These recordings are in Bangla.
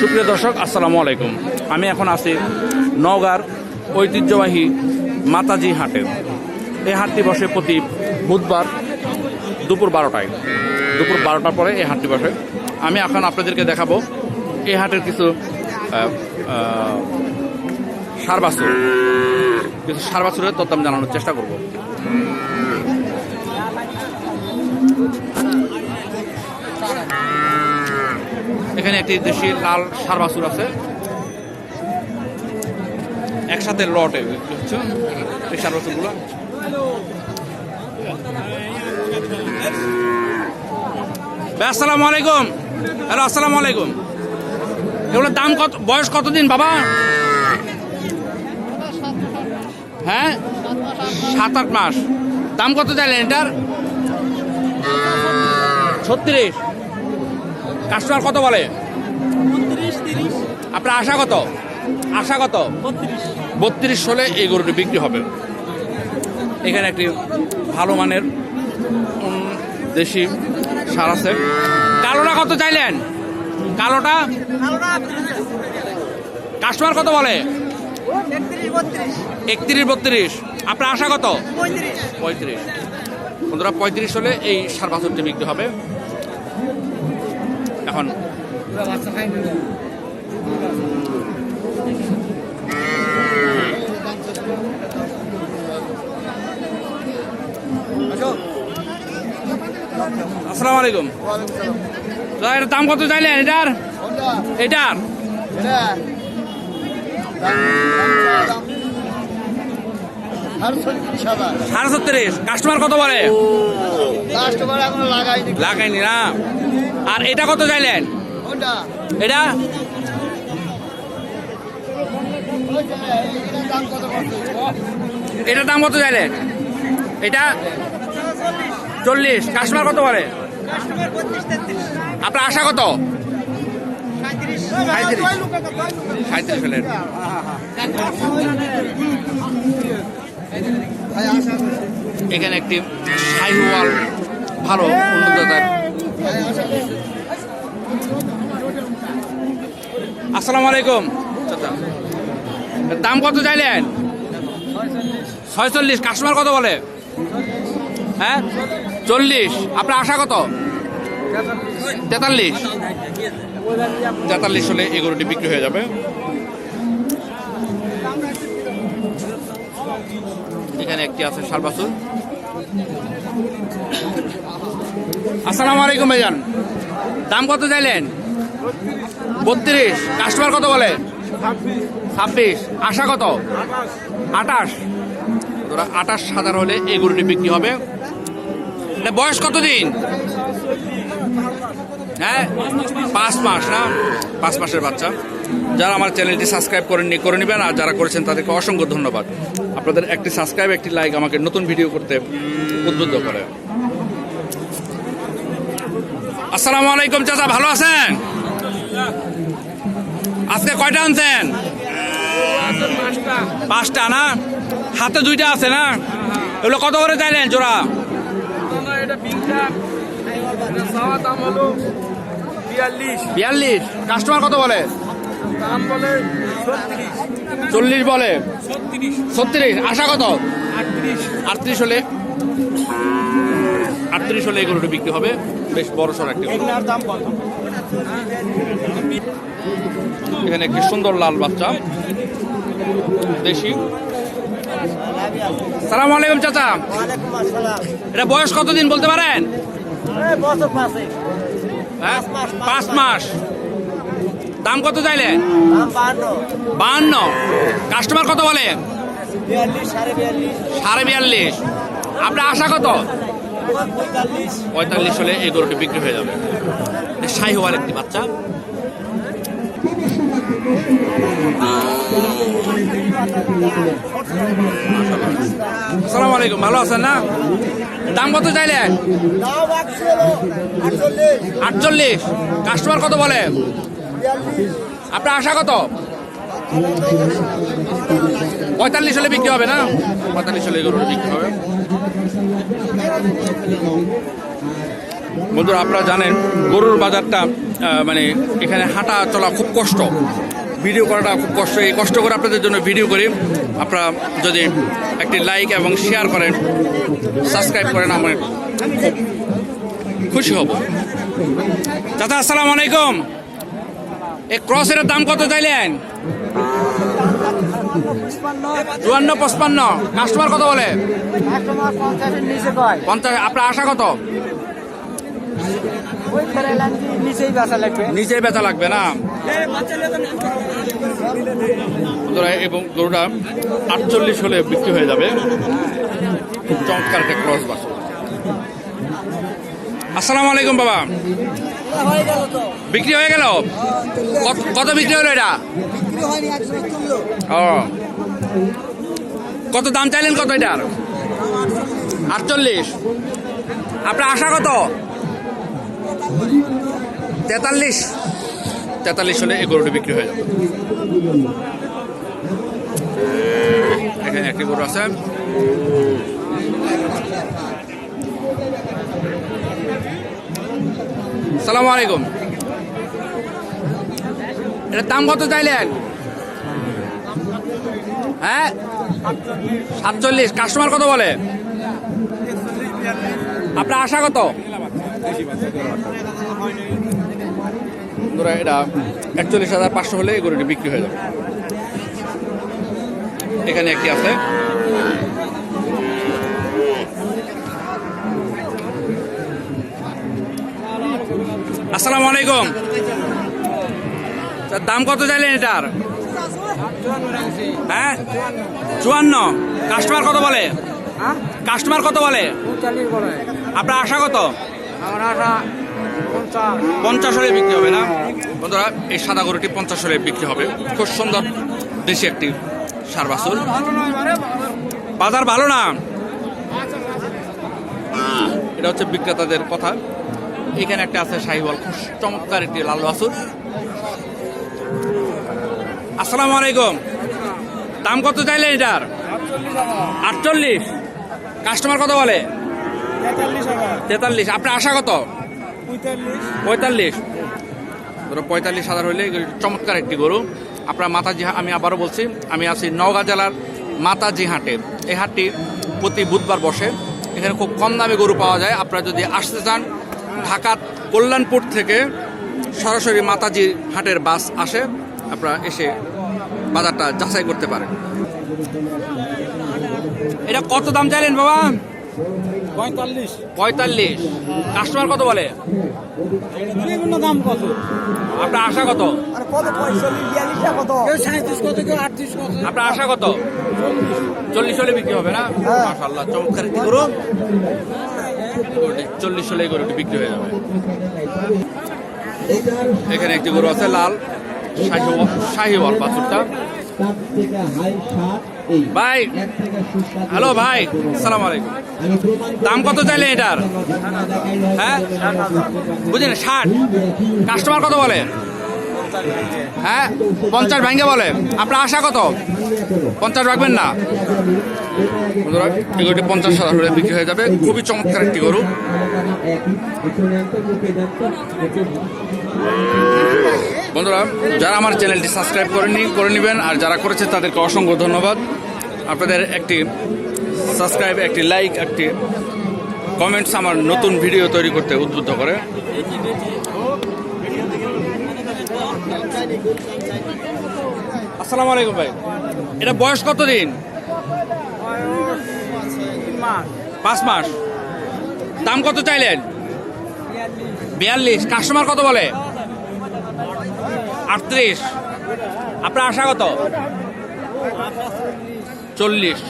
সুপ্রিয় দর্শক আসসালামু আলাইকুম। আমি এখন আছি নওগাঁর ঐতিহ্যবাহী মাতাজি হাটে। এই হাটটি বসে প্রতি বুধবার দুপুর বারোটায়। দুপুর বারোটার পরে এই হাটটি বসে। আমি এখন আপনাদেরকে দেখাবো এই হাটের কিছু আহ, আহ, সার বাছুর। কিছু সারবাসুরের আমি জানানোর চেষ্টা করব। এখানে একটি দেশি লাল সার বাছুর আছে। একসাথে লটে হচ্ছে এই সার বাছুরগুলো। আসসালামু আলাইকুম। হ্যালো, আসসালামু আলাইকুম। এগুলোর দাম কত, বয়স কতদিন, বাবা? হ্যাঁ? সাত আট মাস। দাম কত চাইলেন এটার? ছত্রিশ। কাস্টমার কত বলে? আপনার আশা কত? আশা কত? বত্রিশ। হলে এই গরুটি বিক্রি হবে। এখানে একটি ভালো মানের দেশি সার আছে। কালোটা কত চাইলেন? কালোটা? কাস্টমার কত বলে? একত্রিশ বত্রিশ। আপনার আশা কত? পঁয়ত্রিশ। বন্ধুরা পঁয়ত্রিশ হলে এই সার বাছরটি বিক্রি হবে। আসসালামু আলাইকুম। এটার দাম কত চাইলেন? এটার? এটার? সাড়ে ছত্রিশ। কাস্টমার কত বলে? লাগাইনি না? আর এটা কত চাইলেন? এটা। এটার দাম কত চাইলেন এটা? চল্লিশ। কাস্টমার কত বলে আপনার আশা কত? এখানে একটি ভালো, উন্নত আসসালামু আলাইকুম। দাম কত চাইলেন? ছয়চল্লিশ। কাস্টমার কত বলে? হ্যাঁ? চল্লিশ। আপনার আশা কত? তেতাল্লিশ। তেতাল্লিশ হলে এই গরুটি বিক্রি হয়ে যাবে। এখানে একটি আছে সার বাছুর। আসসালামু আলাইকুম ভাইজান। দাম কত চাইলেন? বত্রিশ। কাস্টমার কত বলে? ছাব্বিশ। আশা কত? আটাশ ওরা আটাশ হাজার হলে এই গরুটি বিক্রি হবে। বয়স কতদিন? হ্যাঁ পাঁচ মাস, না? পাঁচ মাসের বাচ্চা। যারা আমার চ্যানেলটি সাবস্ক্রাইব করেননি, করে নেবেন। আর যারা করেছেন, তাদেরকে অসংখ্য ধন্যবাদ। আপনাদের একটি সাবস্ক্রাইব একটি লাইক আমাকে নতুন ভিডিও করতে উদ্বুদ্ধ করে। আসসালামু আলাইকুম চাচা, ভালো আছেন? আজকে কয়টা আনছেন? পাঁচটা না? হাতে দুইটা আছে না? এগুলো কত করে চাইলেন জোড়া? বিয়াল্লিশ। কাস্টমার কত বলে? চল্লিশ বলে। ছত্রিশ। আশা কত? আটত্রিশ হলে। আটত্রিশ হলে এগুলোটা বিক্রি হবে। বেশ বড় সড় একটা। দাম কত? এখানে একটি সুন্দর লাল বাচ্চা দেশি। সালাম আলাইকুম চাচা। এটা বয়স কতদিন বলতে পারেন? হ্যাঁ? পাঁচ মাস দাম কত চাইলেন বাহান্ন কাস্টমার কত বলে? সাড়ে বিয়াল্লিশ। আপনার আশা কত? পঁয়তাল্লিশ হলে এই গরুটি বিক্রি হয়ে যাবে। শাহি হওয়ার একটি বাচ্চা। আসসালামু আলাইকুম, ভালো আছেন না? দাম কত চাইলে? আটচল্লিশ। কাস্টমার কত বলে? আপনার আশা কত? পঁয়তাল্লিশ হলে বিক্রি হবে না? পঁয়তাল্লিশ হলে বিক্রি হবে। বন্ধুরা আপনারা জানেন গরুর বাজারটা মানে এখানে হাঁটা চলা খুব কষ্ট। ভিডিও করাটা খুব কষ্ট। এই কষ্ট করে আপনাদের জন্য ভিডিও করি। আপনারা যদি একটি লাইক এবং শেয়ার করেন সাবস্ক্রাইব করেন আমার খুব খুশি হব। চাচা আসসালামু আলাইকুম। এই ক্রসের দাম কত চাইলেন? চুয়ান্ন পঁচপান্ন। কাস্টমার কত বলে? পঞ্চাশ আপনার আশা কত? নিচেই বেচা লাগবে না? এবং গরুটা আটচল্লিশ হলে বিক্রি হয়ে যাবে। খুব চমৎকার একটা ক্রস বাস আসসালামু আলাইকুম বাবা। বিক্রি হয়ে গেল? কত- কত বিক্রি হলো এটা? ও। কত দাম চাইলেন কত এটার? আটচল্লিশ। আপনার আশা কত? তেতাল্লিশ। তেতাল্লিশ হলে এই গরুটি বিক্রি হয়ে যাবে। এখানে একটি গরু আছে। সালাম আলাইকুম। এটার দাম কত চাইলেন? হ্যাঁ? সাতচল্লিশ। কাস্টমার কত বলে? আপনার আশা কত? বন্ধুরা এটা একচল্লিশ হাজার পাঁচশো হলে এই গরুটি বিক্রি হয়ে যাবে। এখানে একটি আছে। আসসালামু আলাইকুম। দাম কত চাইলেন এটার? হ্যাঁ? চুয়ান্ন। কাস্টমার কত বলে? হ্যাঁ? কাস্টমার কত বলে? বলে। আপনার আশা কত? আমার আশা পঞ্চাশ হলে বিক্রি হবে না? বন্ধুরা, এই সাদা গরুটি পঞ্চাশ হলে বিক্রি হবে। খুব সুন্দর দেশি একটি সার বাছুর। বাজার ভালো না? এটা হচ্ছে বিক্রেতাদের কথা। এখানে একটা আছে শাহিওয়াল খুব চমৎকার একটি লাল বাছুর। আসসালামু আলাইকুম। দাম কত চাইলেন এটার? আটচল্লিশ। কাস্টমার কত বলে? তেতাল্লিশ। আপনার আশা কত? পঁয়তাল্লিশ। ধরো পঁয়তাল্লিশ হাজার হইলে চমৎকার একটি গরু। আপনার মাতাজি আমি আবারও বলছি, আমি আছি নওগাঁ জেলার মাতাজি হাটে এই হাটটি প্রতি বুধবার বসে। এখানে খুব কম দামে গরু পাওয়া যায়। আপনারা যদি আসতে চান, ঢাকা কল্যাণপুর থেকে সরাসরি মাতাজি হাটের বাস আসে। আপনারা এসে বাজারটা যাচাই করতে পারেন। এটা কত দাম চাইলেন বাবা? পঁয়তাল্লিশ। পঁয়তাল্লিশ। কাস্টমার কত বলে? বিভিন্ন দাম কত? আপনার আশা কত? আর কত? পঁয়তাল্লিশ বিয়াল্লিশটা কত? কেউ সাঁত্রিশ কত কেউ আটত্রিশ কত? আপনার আশা কত? চল্লিশ হলে বিক্রি হবে না? হ্যাঁ। মাশাল্লাহ চমৎকার একটি গরু। চল্লিশ হলে এই গরুটি বিক্রি হয়ে যাবে। এখানে একটি গরু আছে লাল শাহিওয়াল শাহিওয়াল বাছুরটা। তার থেকে হাই ষাট এই। ভাই হ্যালো ভাই সালাম আলাইকুম। দাম কত চাইলে এটার? হ্যাঁ বুঝলেন ষাট। কাস্টমার কত বলে? হ্যাঁ পঞ্চাশ ভাঙ্গে বলে। আপনার আশা কত? পঞ্চাশ রাখবেন না। এই গরুটি পঞ্চাশ হাজার হলে বিক্রি হয়ে যাবে। খুবই চমৎকার একটি গরু। বন্ধুরা, যারা আমার চ্যানেলটি সাবস্ক্রাইব করেননি করে নেবেন, আর যারা করেছে তাদেরকে অসংখ্য ধন্যবাদ। আপনাদের একটি সাবস্ক্রাইব, একটি লাইক, একটি কমেন্টস আমার নতুন ভিডিও তৈরি করতে উদ্বুদ্ধ করে। আসসালামু আলাইকুম ভাই। এটা বয়স কত দিন পাঁচ মাস। দাম কত চাইলেন? বিয়াল্লিশ। কাস্টমার কত বলে? আটত্রিশ। আপনার আশা কত? চল্লিশ।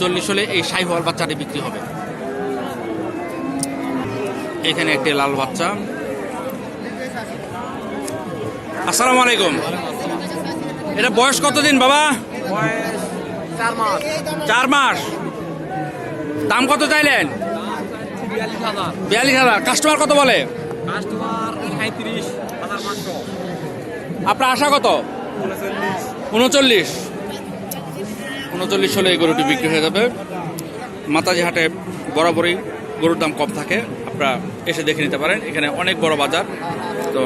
চল্লিশ হলে এই সাইহল বাচ্চাটি বিক্রি হবে। এখানে একটি লাল বাচ্চা। আসসালামু আলাইকুম। এটা বয়স কতদিন বাবা? চার মাস। দাম কত চাইলেন? বিয়াল্লিশ হাজার। কাস্টমার কত বলে? কাস্টমার আপনার আশা কত? উনচল্লিশ। উনচল্লিশ হলে এই গরুটি বিক্রি হয়ে যাবে। মাতাজি হাটে বরাবরই গরুর দাম কম থাকে। আপনারা এসে দেখে নিতে পারেন। এখানে অনেক বড় বাজার। তো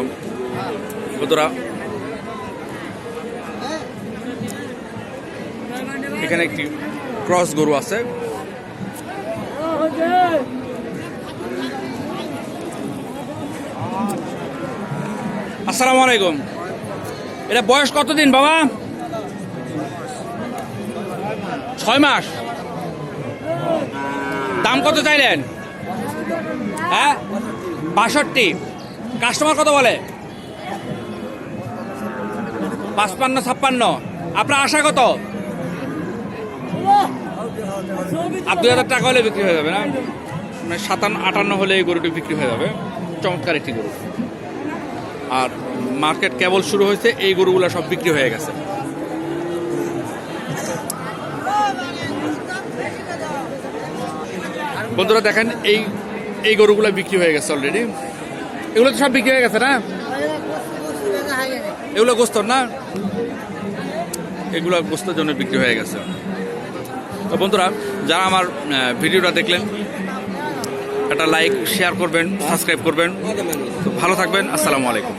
বন্ধুরা, এখানে একটি ক্রস গরু আছে। আসসালামু আলাইকুম। এটা বয়স কতদিন, বাবা? ছয় মাস। দাম কত চাইলেন? হ্যাঁ? বাষট্টি। কাস্টমার কত বলে? পাঁচপান্ন, ছাপ্পান্ন। আপনার আশা কত? আর দুই হাজার টাকা হলে বিক্রি হয়ে যাবে না? মানে সাতান্ন, আটান্ন হলে এই গরুটি বিক্রি হয়ে যাবে। চমৎকার একটি গরু। আর মার্কেট কেবল শুরু হয়েছে, এই গরুগুলো সব বিক্রি হয়ে গেছে। বন্ধুরা দেখেন, এই এই গরুগুলো বিক্রি হয়ে গেছে অলরেডি এগুলো তো সব বিক্রি হয়ে গেছে না? এগুলো গোস্তর না? এগুলো গোস্তের জন্য বিক্রি হয়ে গেছে। তো বন্ধুরা, যারা আমার ভিডিওটা দেখলেন, একটা লাইক শেয়ার করবেন সাবস্ক্রাইব করবেন। ভালো থাকবেন, আসসালামু আলাইকুম।